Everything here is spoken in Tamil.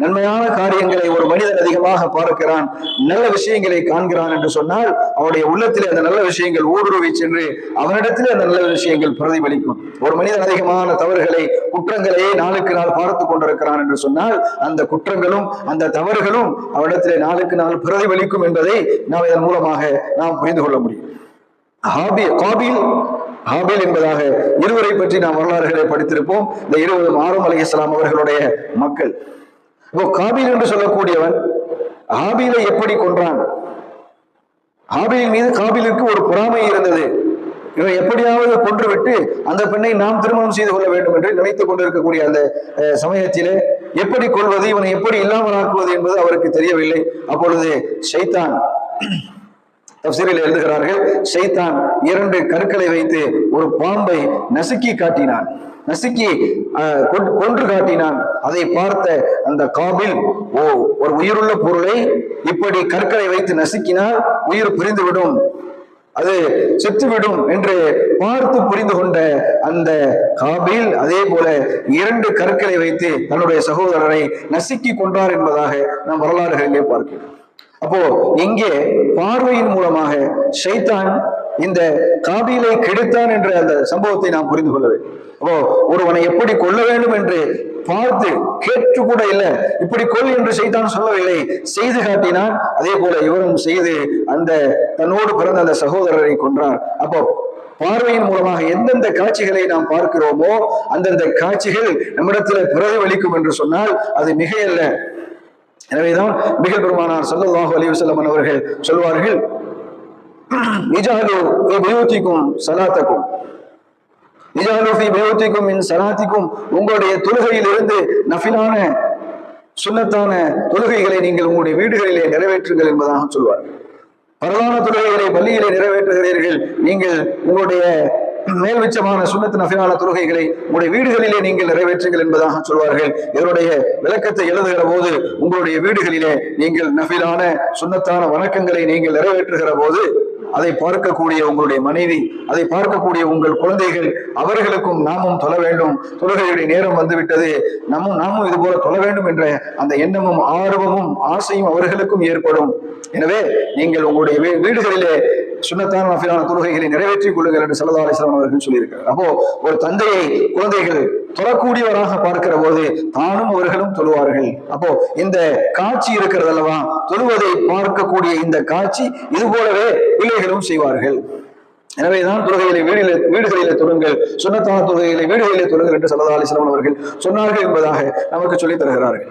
நன்மையான காரியங்களை ஒரு மனிதன் அதிகமாக பார்க்கிறான் நல்ல விஷயங்களை காண்கிறான் என்று சொன்னால் அவனுடைய உள்ளத்திலே அந்த நல்ல விஷயங்கள் ஊடுருவி சென்று அவனிடத்திலே அந்த நல்ல விஷயங்கள் பிரதிபலிக்கும். ஒரு மனிதன் அதிகமான தவறுகளை குற்றங்களை நாளுக்கு நாள் பார்த்து கொண்டிருக்கிறான் என்று சொன்னால் அந்த குற்றங்களும் அந்த தவறுகளும் அவனிடத்திலே நாளுக்கு நாள் பிரதிபலிக்கும் என்பதை நாம் இதன் மூலமாக நாம் புரிந்து கொள்ள முடியும். ஹாபி காபில் ஹாபில் என்பதாக இருவரை பற்றி நாம் வரலாறுகளை படித்திருப்போம். இந்த இருவரும் ஆரம் அலி இஸ்லாம் அவர்களுடைய மக்கள். இப்போ காபில் என்று சொல்லக்கூடியவன் ஆபிலை எப்படி கொன்றான்? ஆபிலின் மீது காபிலுக்கு ஒரு பொறாமை இருந்தது. இவன் எப்படியாவது கொன்றுவிட்டு அந்த பெண்ணை நாம் திருமணம் செய்து கொள்ள வேண்டும் என்று நினைத்துக் கொண்டிருக்கக்கூடிய அந்த சமயத்திலே எப்படி கொள்வது இவனை எப்படி இல்லாமல் ஆக்குவது என்பது அவருக்கு தெரியவில்லை. அப்பொழுது ஷைத்தான் தப்சீரில் எழுதுகிறார்கள் ஷைத்தான் இரண்டு கற்களை வைத்து ஒரு பாம்பை நசுக்கி காட்டினான். நசுக்கி அஹ், கொன்று- கொன்று காட்டினான். அதை பார்த்த அந்த காபில் ஓ ஒரு உயிருள்ள பொருளை இப்படி கற்களை வைத்து நசுக்கினால் உயிர் பிரிந்துவிடும். அது செத்துவிடும் என்று பார்த்து புரிந்து கொண்ட அந்த காபில் அதே போல இரண்டு கற்களை வைத்து தன்னுடைய சகோதரரை நசுக்கி கொண்டார் என்பதாக நாம் வரலாறுகளிலே பார்க்கிறோம். அப்போ இங்கே பார்வையின் மூலமாக ஷைத்தான் இந்த காபிலை கெடுத்தான் என்ற அந்த சம்பவத்தை நாம் புரிந்து கொள்ள வேண்டும். அப்போ ஒருவனை எப்படி கொல்ல வேண்டும் என்று பார்த்து கேட்டு கூட இல்லை. இப்படி கொள் என்று செய்தான் சொல்லவில்லை. செய்து காட்டினான். அதே போல இவரும் செய்து அந்த தன்னோடு பிறந்த அந்த சகோதரரை கொன்றார் அப்போ பார்வையின் மூலமாக எந்தெந்த காட்சிகளை நாம் பார்க்கிறோமோ அந்தந்த காட்சிகள் நம்மிடத்தில் பிரதிபலிக்கும் என்று சொன்னால் அது மிகையல்ல. எனவேதான் மிகல் பெருமானார் ஸல்லல்லாஹு அலைஹி வஸல்லம் அவர்கள் சொல்வார்கள் நிஜாலு ஃபி பயூத்திக்கும் சலாத்தக்கும் ஃபி சலாத்திக்கும் உங்களுடைய தொழுகையில் இருந்து நஃபிலான சுன்னத்தான தொழுகைகளை நீங்கள் உங்களுடைய வீடுகளிலே நிறைவேற்றுங்கள் என்பதாக சொல்வார் பரவான தொழுகைகளை பள்ளியிலே நிறைவேற்றுகிறீர்கள். நீங்கள் உங்களுடைய மேல்விச்சமான சுண்ணத்து நஃபிலான தொழுகைகளை உங்களுடைய வீடுகளிலே நீங்கள் நிறைவேற்றுங்கள் என்பதாக சொல்வார்கள். இதனுடைய விளக்கத்தை எழுதுகிற போது உங்களுடைய வீடுகளிலே நீங்கள் நஃபிலான சுண்ணத்தான வணக்கங்களை நீங்கள் நிறைவேற்றுகிற போது அதை பார்க்கக்கூடிய உங்களுடைய மனைவி அதை பார்க்கக்கூடிய உங்கள் குழந்தைகள் அவர்களுக்கும் நாமும் தொழ வேண்டும். தொழுகையுடைய நேரம் வந்துவிட்டது. நம்மும் நாமும் இது போல தொழ வேண்டும் என்ற அந்த எண்ணமும் ஆர்வமும் ஆசையும் அவர்களுக்கும் ஏற்படும். எனவே நீங்கள் உங்களுடைய வீடுகளிலே சுண்ணத்தான நஃபிலான தொழுகைகளை நிறைவேற்றிக் கொள்ளுங்கள் என்று சல்லா அலிஸ்லாம் அவர்கள் சொல்லியிருக்கிறார். அப்போ ஒரு தந்தையை குழந்தைகள் தொழக்கூடியவராக பார்க்கிற போது தானும் அவர்களும் தொழுவார்கள். அப்போ இந்த காட்சி இருக்கிறது அல்லவா தொழுவதை பார்க்கக்கூடிய இந்த காட்சி இது போலவே பிள்ளைகளும் செய்வார்கள். எனவேதான் தொழுகையிலே வீடிலே வீடுகளிலே தொழுங்கள். சுண்ணத்தான தொழுகையிலே வீடுகளிலே தொழுங்கள் என்று சல்லா அலிஸ்லாம் அவர்கள் சொன்னார்கள் என்பதாக நமக்கு சொல்லித் தருகிறார்கள்.